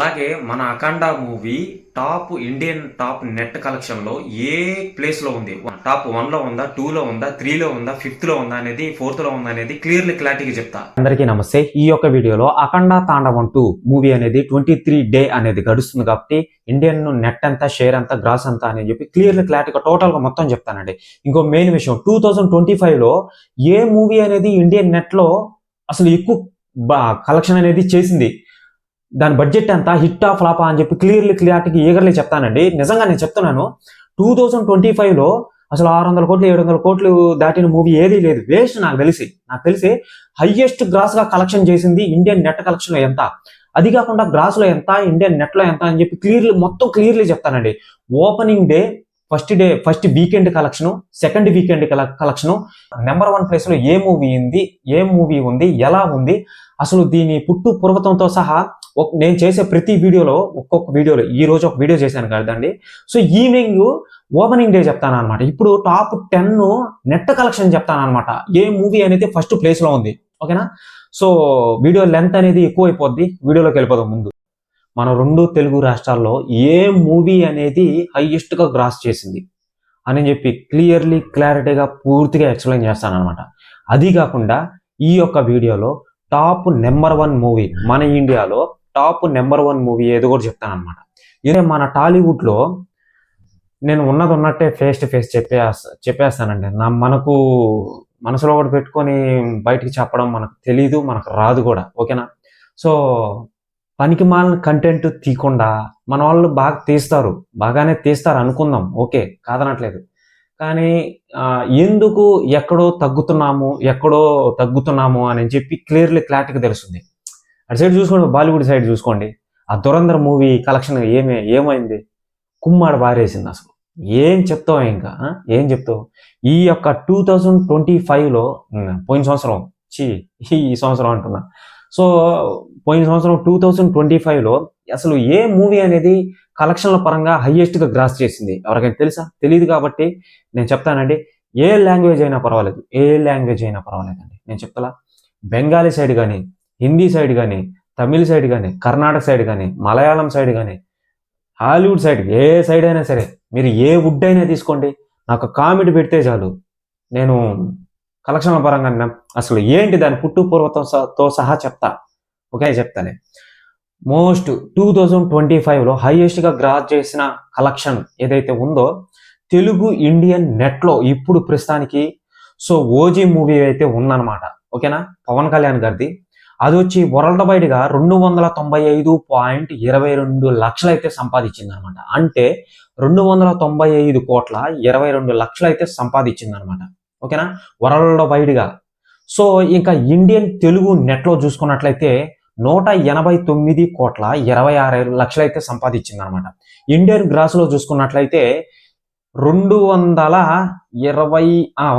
అలాగే మన Akhanda movie top Indian top net కలెక్షన్లో ఏ ప్లేస్లో ఉంది? టాప్ వన్లో ఉందా టూ లో ఉందా త్రీ లో ఉందా ఫిఫ్త్లో ఉందా అనేది ఫోర్త్లో ఉందా అనేది క్లియర్లీ క్లారిటీగా చెప్తా. అందరికీ నమస్తే. ఈ యొక్క వీడియోలో అఖండ తాండవం టూ మూవీ అనేది ట్వంటీ త్రీ డే అనేది గడుస్తుంది కాబట్టి ఇండియన్ నెట్ ఎంత షేర్ ఎంత గ్రాస్ ఎంత అని చెప్పి క్లియర్లీ క్లారిటీగా టోటల్గా మొత్తం చెప్తానండి. ఇంకో మెయిన్ విషయం టూ థౌజండ్ ట్వంటీ ఫైవ్లో ఏ మూవీ అనేది ఇండియన్ నెట్లో అసలు ఎక్కువ కలెక్షన్ అనేది చేసింది? దాని బడ్జెట్ ఎంత? హిట్ ఆ ఫ్లాపా అని చెప్పి క్లియర్లీ క్లియారిటీకి ఈగర్లీ చెప్తానండి. నిజంగా నేను చెప్తున్నాను టూ థౌజండ్ ట్వంటీ ఫైవ్లో అసలు ఆరు వందల కోట్లు ఏడు వందల కోట్లు దాటిన మూవీ ఏదీ లేదు. వేస్ట్ నాకు తెలిసి నాకు తెలిసి హైయెస్ట్ గ్రాస్గా కలెక్షన్ చేసింది ఇండియన్ నెట్ కలెక్షన్లో ఎంత? అది కాకుండా గ్రాస్లో ఎంత? ఇండియన్ నెట్లో ఎంత? అని చెప్పి క్లియర్లీ మొత్తం క్లియర్లీ చెప్తానండి. Opening day first day first weekend collection second weekend collection. Number one ప్లేస్లో ఏ మూవీ ఉంది ఏ మూవీ ఉంది ఎలా ఉంది అసలు దీని పుట్టు పూర్వతంతో సహా నేను చేసే ప్రతి వీడియోలో ఒక్కొక్క వీడియోలో ఈ రోజు ఒక వీడియో చేశాను కదండి. సో ఈవినింగ్ ఓపెనింగ్ డే చెప్తాను అనమాట ఇప్పుడు టాప్ టెన్ నెట్ కలెక్షన్ చెప్తాను అనమాట ఏ మూవీ అనేది ఫస్ట్ ప్లేస్లో ఉంది. ఓకేనా? సో వీడియో లెంత్ అనేది ఎక్కువ అయిపోద్ది వీడియోలోకి వెళ్ళిపోదాం ముందు. మన రెండు తెలుగు రాష్ట్రాల్లో ఏ మూవీ అనేది హయ్యెస్ట్గా గ్రాస్ చేసింది? అని చెప్పి క్లియర్లీ క్లారిటీగా పూర్తిగా ఎక్స్ప్లెయిన్ చేస్తాను అనమాట అది కాకుండా ఈ యొక్క వీడియోలో టాప్ నెంబర్ వన్ మూవీ మన ఇండియాలో టాప్ నెంబర్ వన్ మూవీ ఏదో కూడా చెప్తాను అనమాట ఇదే మన టాలీవుడ్లో నేను ఉన్నది ఉన్నట్టే ఫేస్ టు ఫేస్ చెప్పే చెప్పేస్తానండి. నా మనకు మనసులో ఒకటి పెట్టుకొని బయటికి చెప్పడం మనకు తెలీదు మనకు రాదు కూడా. ఓకేనా? సో పనికి మాలిన కంటెంట్ తీయకుండా మన వాళ్ళు బాగా తీస్తారు. బాగానే తీస్తారు అనుకుందాం. ఓకే కాదనట్లేదు. కానీ ఎందుకు ఎక్కడో తగ్గుతున్నాము ఎక్కడో తగ్గుతున్నాము అని చెప్పి క్లియర్లీ క్లారిటీగా తెలుస్తుంది. అటు సైడ్ చూసుకోండి బాలీవుడ్ సైడ్ చూసుకోండి. ఆ దురంధర్ మూవీ కలెక్షన్ ఏమే ఏమైంది? కుమ్మాడ బారేసింది అసలు. ఏం చెప్తావు ఇంకా? ఏం చెప్తావు? ఈ యొక్క టూ థౌజండ్ ట్వంటీ ఫైవ్లో పోయిన సంవత్సరం చీ ఈ సంవత్సరం అంటున్నా. సో పోయిన సంవత్సరం టూ థౌజండ్ ట్వంటీ ఫైవ్లో అసలు ఏ మూవీ అనేది కలెక్షన్ల పరంగా హైయెస్ట్గా గ్రాస్ చేసింది? ఎవరికైనా తెలుసా? తెలియదు కాబట్టి నేను చెప్తానండి. ఏ లాంగ్వేజ్ అయినా పర్వాలేదు. ఏ లాంగ్వేజ్ అయినా పర్వాలేదండి. నేను చెప్తలా? బెంగాలీ సైడ్ కానీ హిందీ సైడ్ కానీ తమిళ సైడ్ కానీ కర్ణాటక సైడ్ కానీ మలయాళం సైడ్ కానీ హాలీవుడ్ సైడ్ ఏ సైడ్ అయినా సరే మీరు ఏ వుడ్ అయినా తీసుకోండి. నాకు కామెడీ పెడితే చాలు. నేను కలెక్షన్ల పరంగా నా- అసలు ఏంటి దాని పుట్టు పూర్వతో సహా- తో సహా చెప్తా. ఓకే చెప్తానే. మోస్ట్ టూ థౌజండ్ ట్వంటీ ఫైవ్లో హైయెస్ట్గా గ్రాస్ చేసిన కలెక్షన్ ఏదైతే ఉందో తెలుగు ఇండియన్ నెట్లో ఇప్పుడు ప్రస్తుతానికి సో ఓజీ మూవీ అయితే ఉందన్నమాట. ఓకేనా? పవన్ కళ్యాణ్ గారిది. అది వచ్చి వరల్డ్ వైడ్గా రెండు వందల తొంభై ఐదు పాయింట్ ఇరవై రెండు లక్షలు అయితే సంపాదించింది అనమాట అంటే రెండు వందల తొంభై ఐదు కోట్ల ఇరవై రెండు లక్షలు అయితే సంపాదించింది అనమాట ఓకేనా? వరల్డ్ వైడ్గా. సో ఇంకా ఇండియన్ తెలుగు నెట్లో చూసుకున్నట్లయితే నూట ఎనభై తొమ్మిది కోట్ల ఇరవై ఆరు లక్షలైతే సంపాదించిందనమాట సంపాదించింది అనమాట ఇండియన్ గ్రాస్లో చూసుకున్నట్లయితే రెండు వందల ఇరవై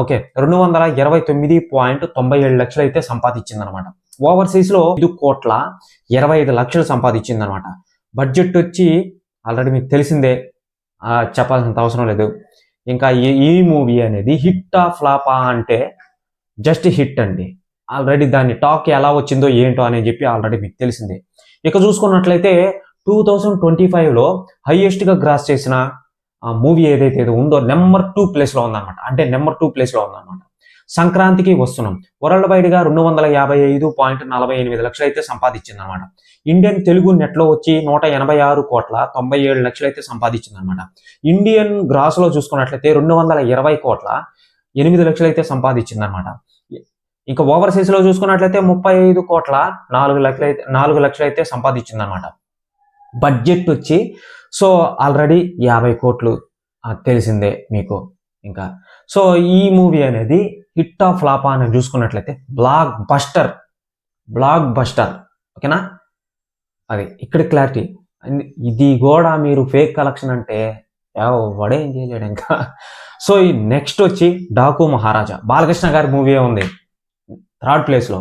ఓకే. రెండు వందల ఇరవై తొమ్మిది పాయింట్ తొంభై ఏడు లక్షలు అయితే సంపాదించింది అనమాట ఐదు కోట్ల ఇరవై ఐదు లక్షలు సంపాదించిందనమాట బడ్జెట్ వచ్చి ఆల్రెడీ మీకు తెలిసిందే. చెప్పాల్సినంత అవసరం లేదు. ఇంకా ఈ మూవీ అనేది హిట్ ఫ్లాపా అంటే జస్ట్ హిట్ అండి. ఆల్రెడీ దాని టాక్ ఎలా వచ్చిందో ఏంటో అని చెప్పి ఆల్రెడీ మీకు తెలిసిందే. ఇక చూసుకున్నట్లయితే టూ థౌజండ్ ట్వంటీ ఫైవ్లో హైయెస్ట్గా గ్రాస్ చేసిన ఆ మూవీ ఏదైతే ఏదో ఉందో నెంబర్ టూ ప్లేస్లో ఉందన్నమాట. అంటే నెంబర్ టూ ప్లేస్లో ఉందన్నమాట. సంక్రాంతికి వస్తున్నాం. వరల్డ్ వైడ్గా రెండు వందల యాభై ఐదు పాయింట్ నలభై ఎనిమిది లక్షలు అయితే సంపాదించింది అనమాట ఇండియన్ తెలుగు నెట్లో వచ్చి నూట ఎనభై ఆరు కోట్ల తొంభై ఏడు లక్షలు అయితే సంపాదించింది అనమాట ఇండియన్ గ్రాస్లో చూసుకున్నట్లయితే రెండు వందల ఇరవై కోట్ల ఎనిమిది లక్షలు అయితే సంపాదించింది అనమాట ఇంకా ఓవర్సీస్లో చూసుకున్నట్లయితే ముప్పై ఐదు కోట్ల నాలుగు లక్షలు అయితే నాలుగు లక్షలు అయితే సంపాదించిందనమాట బడ్జెట్ వచ్చి సో ఆల్రెడీ యాభై కోట్లు తెలిసిందే మీకు ఇంకా. సో ఈ మూవీ అనేది హిట్ ఆఫ్ ఫ్లాపా అని చూసుకున్నట్లయితే బ్లాక్ బస్టర్ బ్లాక్ బస్టర్ ఓకేనా? అది ఇక్కడ క్లారిటీ ఇది కూడా మీరు ఫేక్ కలెక్షన్ అంటే ఎవడేం చేయలేడు ఇంకా. సో ఈ నెక్స్ట్ వచ్చి డాకు మహారాజా బాలకృష్ణ గారి మూవీ ఉంది? థర్డ్ ప్లేస్లో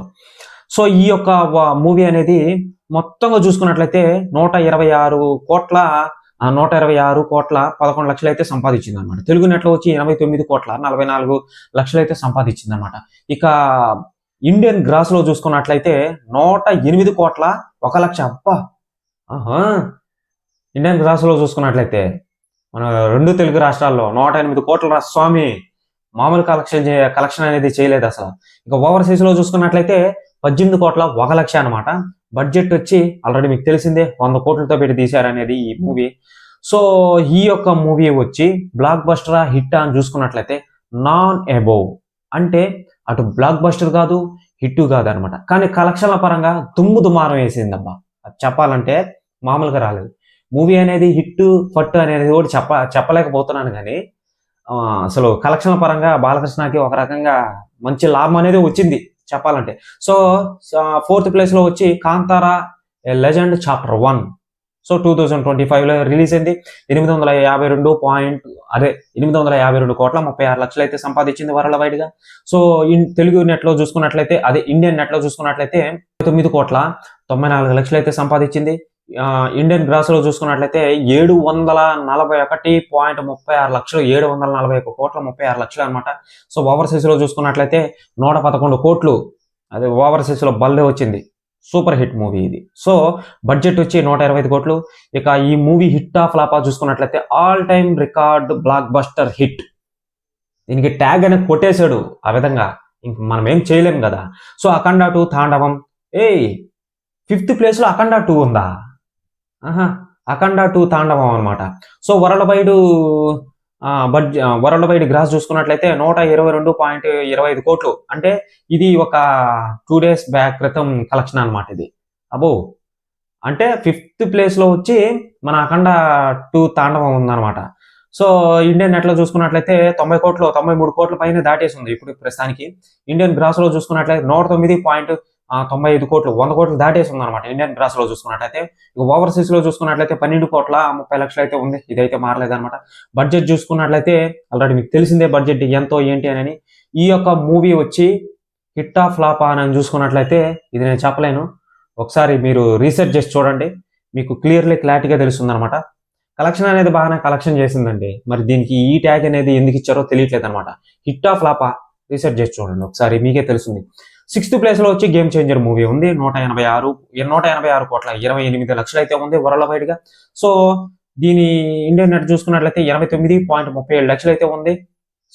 సో ఈ యొక్క మూవీ అనేది మొత్తంగా చూసుకున్నట్లయితే నూట ఇరవై ఆరు కోట్ల నూట ఇరవై ఆరు కోట్ల పదకొండు లక్షలు అయితే సంపాదించింది అనమాట తెలుగు నెట్లో వచ్చి ఎనభై తొమ్మిది కోట్ల నలభై నాలుగు లక్షలు అయితే సంపాదించింది అనమాట ఇక ఇండియన్ గ్రాస్లో చూసుకున్నట్లయితే నూట ఎనిమిది కోట్ల ఒక లక్ష. అబ్బా! ఆహా! ఇండియన్ గ్రాస్లో చూసుకున్నట్లయితే మన రెండు తెలుగు రాష్ట్రాల్లో నూట ఎనిమిది కోట్ల స్వామి. మామూలు కలెక్షన్ చే- కలెక్షన్ అనేది చేయలేదు అసలు. ఇక ఓవర్సీస్లో చూసుకున్నట్లయితే పద్దెనిమిది కోట్ల ఒక లక్ష అనమాట బడ్జెట్ వచ్చి ఆల్రెడీ మీకు తెలిసిందే వంద కోట్లతో పెట్టి తీశారనేది ఈ మూవీ. సో ఈ యొక్క మూవీ వచ్చి బ్లాక్ బస్టర్ హిట్ అని చూసుకున్నట్లయితే నాన్ అబోవ్. అంటే అటు బ్లాక్ బస్టర్ కాదు హిట్ కాదు అనమాట కానీ కలెక్షన్ల పరంగా దుమ్ము దుమారం వేసిందబ్బా. అది చెప్పాలంటే మామూలుగా రాలేదు. మూవీ అనేది హిట్ ఫట్ అనేది కూడా చెప్ప చెప్పలేకపోతున్నాను కానీ అసలు కలెక్షన్ల పరంగా బాలకృష్ణకి ఒక రకంగా మంచి లాభం అనేది వచ్చింది చెప్పాలంటే. సో ఫోర్త్ ప్లేస్లో వచ్చి Kantara legend chapter one so two thousand twenty ఫైవ్లో రిలీజ్ అయింది. ఎనిమిది వందల యాభై రెండు పాయింట్ అదే ఎనిమిది వందల యాభై రెండు కోట్ల ముప్పై ఆరు లక్షలు అయితే సంపాదించింది వరల్డ్ వైడ్గా సో ఇన్ తెలుగు నెట్లో చూసుకున్నట్లయితే అదే ఇండియన్ నెట్లో చూసుకున్నట్లయితే తొమ్మిది కోట్ల తొంభై నాలుగు లక్షలు అయితే సంపాదించింది ఇండియన్ గ్రాస్లో చూసుకున్నట్లయితే ఏడు వందల నలభై ఒకటి పాయింట్ ముప్పై ఆరు లక్షలు ఏడు వందల నలభై ఒక కోట్ల ముప్పై ఆరు లక్షలు అనమాట సో ఓవర్సీస్లో చూసుకున్నట్లయితే నూట పదకొండు కోట్లు అదే ఓవర్సీస్లో బల్లే వచ్చింది. సూపర్ హిట్ మూవీ ఇది. సో బడ్జెట్ వచ్చి నూట ఇరవై ఐదు కోట్లు. ఇక ఈ మూవీ హిట్ ఆఫ్ లాపా చూసుకున్నట్లయితే all time record blockbuster hit. దీనికి ట్యాగ్ అనేది కొట్టేశాడు ఆ విధంగా. ఇంక మనం ఏం చేయలేం కదా. సో అఖండ టూ తాండవం. ఏయ్ ఫిఫ్త్ ప్లేస్లో అఖండ టూ ఉందా? ఆహా అఖండ టూ తాండవం అనమాట so worldwide budget worldwide gross చూసుకున్నట్లయితే నూట ఇరవై రెండు పాయింట్ ఇరవై ఐదు కోట్లు. అంటే ఇది ఒక టూ డేస్ బ్యాక్ క్రితం కలెక్షన్ అనమాట ఇది. అబో అంటే ఫిఫ్త్ ప్లేస్లో వచ్చి మన అఖండ టూ తాండవం ఉందన్నమాట. సో ఇండియన్ నెట్లో చూసుకున్నట్లయితే తొంభై కోట్లు తొంభై మూడు కోట్ల పైన దాటేసి ఉంది ఇప్పుడు ప్రస్తుతానికి. ఇండియన్ గ్రాస్లో చూసుకున్నట్లయితే నూట తొమ్మిది పాయింట్ తొంభై ఐదు కోట్లు వంద కోట్లు దాటేస్తుంది అనమాట ఇండియన్ గ్రాస్లో చూసుకున్నట్లయితే ఇక ఓవర్సీస్లో చూసుకున్నట్లయితే పన్నెండు కోట్ల ముప్పై లక్షలు అయితే ఉంది. ఇదైతే మారలేదు అనమాట బడ్జెట్ చూసుకున్నట్లయితే ఆల్రెడీ మీకు తెలిసిందే బడ్జెట్ ఎంతో ఏంటి అని ఈ యొక్క మూవీ వచ్చి హిట్టా ఫ్లాపా అని చూసుకున్నట్లయితే ఇది నేను చెప్పలేను. ఒకసారి మీరు రీసెర్చ్ చేసి చూడండి. మీకు క్లియర్లీ క్లారిటీగా తెలుస్తుంది అనమాట కలెక్షన్ అనేది బాగానే కలెక్షన్ చేసిందండి. మరి దీనికి ఈ ట్యాగ్ అనేది ఎందుకు ఇచ్చారో తెలియట్లేదు అనమాట హిట్ ఆఫ్ ఫ్లాపా రీసెర్చ్ చేసి చూడండి. ఒకసారి మీకే తెలుస్తుంది. సిక్స్త్ ప్లేస్లో వచ్చి గేమ్ చేంజర్ మూవీ ఉంది. నూట ఎనభై ఆరు నూట ఎనభై ఆరు కోట్ల ఇరవై ఎనిమిది లక్షలు అయితే ఉంది వరల్డ్ వైడ్గా. సో దీని ఇండియన్ నెట్ చూసుకున్నట్లయితే ఎనభై తొమ్మిది పాయింట్ ముప్పై ఏడు లక్షలు అయితే ఉంది.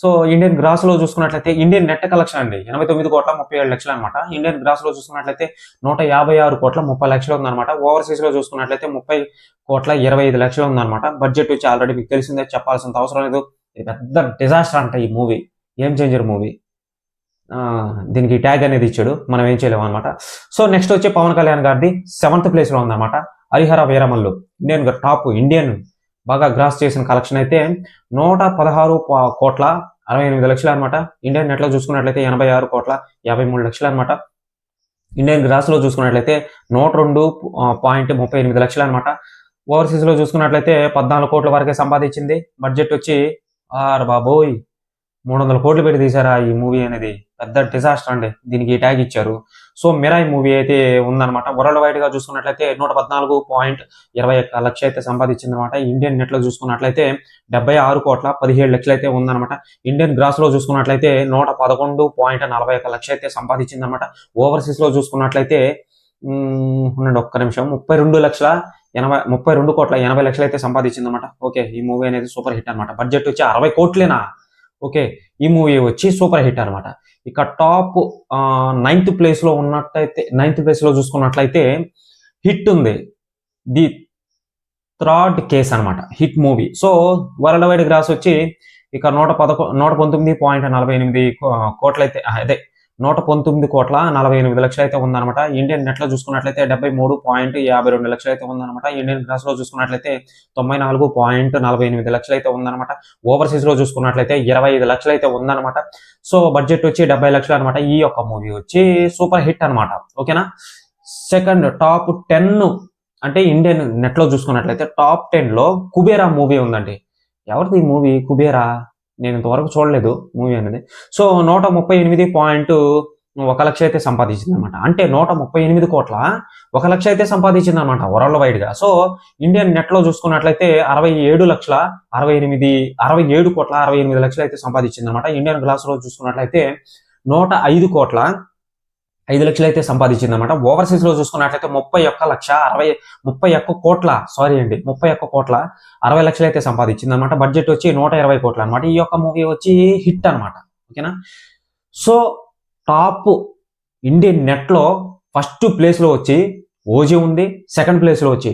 సో ఇండియన్ గ్రాస్లో చూసుకున్నట్లయితే ఇండియన్ నెట్ కలెక్షన్ అండి. ఎనభై తొమ్మిది కోట్ల ముప్పై ఏడు లక్షలు అనమాట ఇండియన్ గ్రాస్లో చూసుకున్నట్లయితే నూట యాభై ఆరు కోట్ల ముప్పై లక్షలు ఉందన్నమాట ఓవర్సీస్లో చూసుకున్నట్లయితే ముప్పై కోట్ల ఇరవై ఐదు లక్షలు ఉందన్నమాట బడ్జెట్ వచ్చి ఆల్రెడీ మీకు తెలిసిందే చెప్పాల్సిన అవసరం లేదు. ఇది పెద్ద డిజాస్టర్ అంట ఈ మూవీ. Game changer movie. దీనికి ట్యాగ్ అనేది ఇచ్చాడు. మనం ఏం చేయలేము అనమాట సో నెక్స్ట్ వచ్చి పవన్ కళ్యాణ్ గారిది సెవెంత్ ప్లేస్లో ఉందన్నమాట. Harihara Veeramallu. Indian top Indian బాగా గ్రాస్ చేసిన కలెక్షన్ అయితే నూట పదహారు కోట్ల అరవై ఎనిమిది లక్షలు అనమాట ఇండియన్ నెట్లో చూసుకున్నట్లయితే ఎనభై ఆరు కోట్ల యాభై మూడు లక్షలు అనమాట ఇండియన్ గ్రాస్లో చూసుకున్నట్లయితే నూట రెండు పాయింట్ ముప్పై ఎనిమిది లక్షలు అనమాట ఓవర్సీస్లో చూసుకున్నట్లయితే పద్నాలుగు కోట్ల వరకే సంపాదించింది. బడ్జెట్ వచ్చి ఆరు బాబోయ్ మూడు వందల కోట్లు పెట్టి తీశారా ఈ మూవీ అనేది? పెద్ద డిజాస్టర్ అండి. దీనికి ఈ ట్యాగ్ ఇచ్చారు. సో మిరాయి మూవీ అయితే ఉందన్నమాట. వరల్డ్ వైడ్గా చూసుకున్నట్లయితే నూట పద్నాలుగు పాయింట్ ఇరవై ఒక్క లక్ష అయితే సంపాదించిందనమాట ఇండియన్ నెట్లో చూసుకున్నట్లయితే డెబ్బై ఆరు కోట్ల పదిహేడు లక్షలు అయితే ఉందన్నమాట. ఇండియన్ గ్రాస్లో చూసుకున్నట్లయితే నూట పదకొండు పాయింట్ నలభై ఒక్క లక్ష అయితే సంపాదించింది అనమాట ఓవర్సీస్లో చూసుకున్నట్లయితే ఉండండి ఒక్క నిమిషం. ముప్పై రెండు లక్షల ఎనభై ముప్పై రెండు కోట్ల ఎనభై లక్షలు అయితే సంపాదించిందనమాట ఓకే ఈ మూవీ అనేది సూపర్ హిట్ అనమాట బడ్జెట్ వచ్చి అరవై కోట్లేనా? ఓకే ఈ మూవీ వచ్చి సూపర్ హిట్ అనమాట ఇక టాప్ నైన్త్ ప్లేస్లో ఉన్నట్టయితే నైన్త్ ప్లేస్లో చూసుకున్నట్లయితే హిట్ ఉంది. ది థర్డ్ కేస్ అన్నమాట hit movie. So worldwide gross వచ్చి ఇక నూట పదకొ నూట పంతొమ్మిది పాయింట్ నలభై ఎనిమిది కోట్లయితే అదే నూట పంతొమ్మిది కోట్ల నలభై ఎనిమిది లక్షలు అయితే ఉందన్నమాట. ఇండియన్ నెట్లో చూసుకున్నట్లయితే డెబ్బై మూడు పాయింట్ యాభై రెండు లక్షలు అయితే ఉందన్నమాట. ఇండియన్ గ్రాస్లో చూసుకున్నట్లయితే తొంభై నాలుగు పాయింట్ నలభై ఎనిమిది లక్షలు అయితే ఉందన్నమాట ఓవర్సీస్లో చూసుకున్నట్లయితే ఇరవై ఐదు లక్షలు అయితే ఉందన్నమాట. సో బడ్జెట్ వచ్చి డెబ్బై లక్షలు అనమాట ఈ యొక్క మూవీ వచ్చి సూపర్ హిట్ అన్నమాట. ఓకేనా సెకండ్ టాప్ టెన్ అంటే ఇండియన్ నెట్లో చూసుకున్నట్లయితే టాప్ టెన్లో కుబేరా మూవీ ఉందండి. ఎవరిది ఈ మూవీ కుబేరా? నేను ఇంతవరకు చూడలేదు మూవీ అనేది. సో నూట ముప్పై ఎనిమిది పాయింట్ ఒక లక్ష అయితే సంపాదించింది అనమాట అంటే నూట ముప్పై ఎనిమిది కోట్ల ఒక లక్ష అయితే సంపాదించింది అనమాట వరల్డ్ వైడ్గా. సో ఇండియన్ నెట్లో చూసుకున్నట్లయితే అరవై ఏడు లక్షల అరవై ఎనిమిది అరవై ఏడు కోట్ల అరవై ఎనిమిది లక్షలు అయితే సంపాదించింది అనమాట ఇండియన్ గ్లాస్లో చూసుకున్నట్లయితే నూట ఐదు కోట్ల ఐదు లక్షలు అయితే సంపాదించింది అనమాట ఓవర్సీస్లో చూసుకున్నట్లయితే ముప్పై ఒక్క లక్ష అరవై ముప్పై ఒక్క కోట్ల సారీ అండి ముప్పై ఒక్క కోట్ల అరవై లక్షలు అయితే సంపాదించింది అనమాట బడ్జెట్ వచ్చి నూట ఇరవై కోట్ల అనమాట ఈ యొక్క మూవీ వచ్చి హిట్ అనమాట ఓకేనా? సో టాప్ ఇండియన్ నెట్లో ఫస్ట్ ప్లేస్లో వచ్చి ఓజీ ఉంది సెకండ్ ప్లేస్లో వచ్చి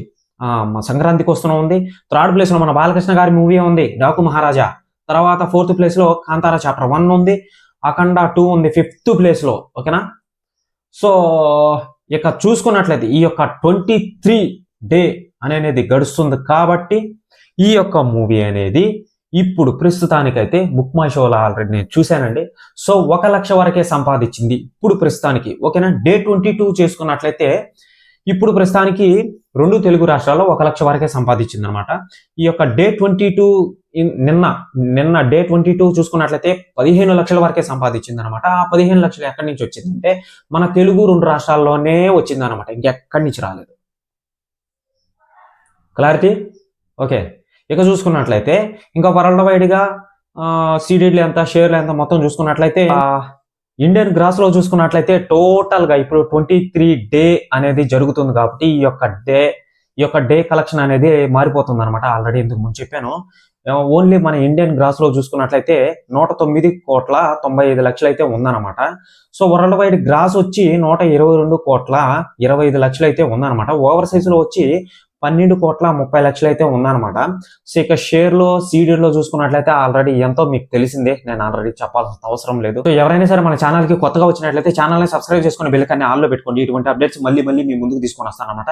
సంక్రాంతికి వస్తున్న ఉంది. థర్డ్ ప్లేస్లో మన బాలకృష్ణ గారి మూవీ ఉంది డాకు మహారాజా తర్వాత ఫోర్త్ ప్లేస్లో కాంతారా చాప్టర్ వన్ ఉంది అఖండ టూ ఉంది ఫిఫ్త్ ప్లేస్లో ఓకేనా? సో ఇక చూసుకున్నట్లయితే ఈ యొక్క ట్వంటీ త్రీ డే అనేది గడుస్తుంది కాబట్టి ఈ యొక్క మూవీ అనేది ఇప్పుడు ప్రస్తుతానికైతే బుక్ మై షోలో ఆల్రెడీ నేను చూశానండి. సో ఒక లక్ష వరకే సంపాదించింది ఇప్పుడు ప్రస్తుతానికి. ఓకేనా? డే ట్వంటీ టూ చేసుకున్నట్లయితే ఇప్పుడు ప్రస్తుతానికి రెండు తెలుగు రాష్ట్రాల్లో ఒక లక్ష వరకే సంపాదించింది అనమాట ఈ యొక్క డే ట్వంటీ టూ నిన్న నిన్న డే ట్వంటీ టూ చూసుకున్నట్లయితే పదిహేను లక్షల వరకే సంపాదించింది అనమాట ఆ పదిహేను లక్షలు ఎక్కడి నుంచి వచ్చిందంటే మన తెలుగు రెండు రాష్ట్రాల్లోనే వచ్చింది అనమాట ఇంకెక్కడి నుంచి రాలేదు. క్లారిటీ? ఓకే. ఇక చూసుకున్నట్లయితే ఇంకా వరల్డ్ వైడ్గా సీడీలు ఎంత షేర్లు ఎంత మొత్తం చూసుకున్నట్లయితే ఇండియన్ గ్రాస్లో చూసుకున్నట్లయితే టోటల్గా ఇప్పుడు ట్వంటీ త్రీ డే అనేది జరుగుతుంది కాబట్టి ఈ యొక్క డే ఈ యొక్క డే కలెక్షన్ అనేది మారిపోతుంది అనమాట ఆల్రెడీ ఇంతకు ముందు చెప్పాను. ఓన్లీ మన ఇండియన్ గ్రాస్లో చూసుకున్నట్లయితే నూట తొమ్మిది కోట్ల తొంభై ఐదు లక్షలు అయితే ఉందన్నమాట. సో వరల్డ్ వైడ్ గ్రాస్ వచ్చి నూట ఇరవై రెండు కోట్ల ఇరవై ఐదు లక్షలు అయితే ఉందన్నమాట ఓవర్లో వచ్చి పన్నెండు కోట్ల ముప్పై లక్షలు అయితే ఉందన్నమాట. సో ఇక షేర్లో చూసుకున్నట్లయితే ఆల్రెడీ ఎంతో మీకు తెలిసిందే. నేను ఆల్రెడీ చెప్పాల్సిన అవసరం లేదు. సో ఎవరైనా సరే మన ఛానల్కి కొత్తగా వచ్చినట్లయితే ఛానల్ని సబ్స్క్రైబ్ చేసుకుని బెల్ కానీ ఆల్లో పెట్టుకోండి. ఇటువంటి అప్డేట్స్ మళ్ళీ మళ్ళీ మీ ముందుకు తీసుకొని వస్తాను అనమాట